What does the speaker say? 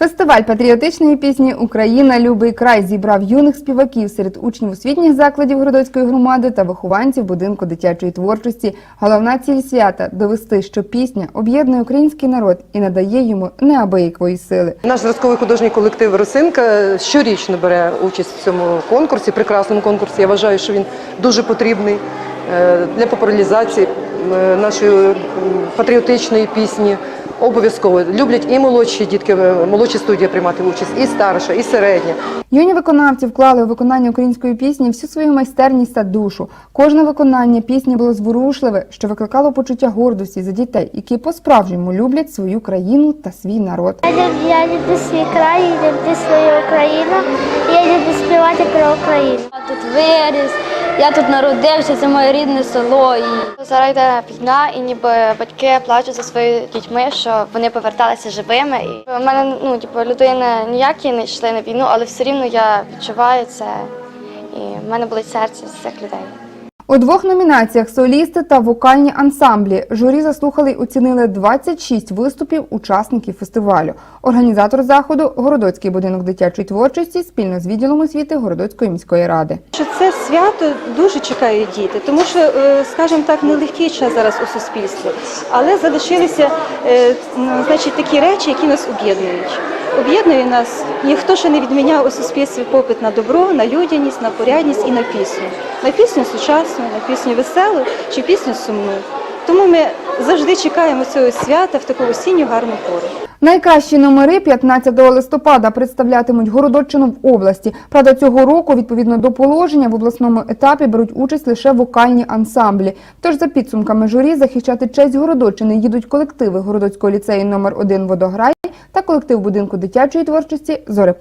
Фестиваль патріотичної пісні Україна любий край зібрав юних співаків серед учнів освітніх закладів Городоцької громади та вихованців будинку дитячої творчості. Головна ціль свята довести, що пісня об'єднує український народ і надає йому неабиякої сили. Наш зразковий художній колектив Росинка щорічно бере участь в цьому конкурсі, прекрасному конкурсі. Я вважаю, що він дуже потрібний для популяризації е, нашої патріотичної пісні. Обов'язково люблять і молодші дітки, е, молодші студії приймати участь, і старша, і середня. Юні виконавці вклали у виконання української пісні всю свою майстерність та душу. Кожне виконання пісні було зворушливе, що викликало почуття гордості за дітей, які по-справжньому люблять свою країну та свій народ. Я люблю, я люблю свій край, я люблю свою Україну. Я люблю співати про Україну. Тут виріс, я тут народився, це моє рідне село. І... Зараз йде війна, і ніби батьки плачуть за своїми дітьми, що вони поверталися живими. І в мене ну, типу, людини ніякі не йшли на війну, але все рівно я відчуваю це, і в мене болить серце з цих людей. У двох номінаціях солісти та вокальні ансамблі журі заслухали й оцінили 26 виступів учасників фестивалю. Організатор заходу Городоцький будинок дитячої творчості спільно з відділом освіти Городоцької міської ради. Що це свято дуже чекають діти, тому що, е, скажімо так, нелегкий час зараз у суспільстві, але залишилися е, значить, такі речі, які нас об'єднують. Об'єднує нас ніхто ще не відміняв у суспільстві попит на добро, на людяність, на порядність і на пісню. На пісню сучасну, на пісню веселу чи пісню сумну. Тому ми завжди чекаємо цього свята в таку осінню гарну пору. Найкращі номери 15 листопада представлятимуть Городоччину в області. Правда, цього року, відповідно до положення, в обласному етапі беруть участь лише вокальні ансамблі. Тож за підсумками журі захищати честь Городоччини їдуть колективи Городоцького ліцею номер 1 Водограй та колектив будинку дитячої творчості Зорепад.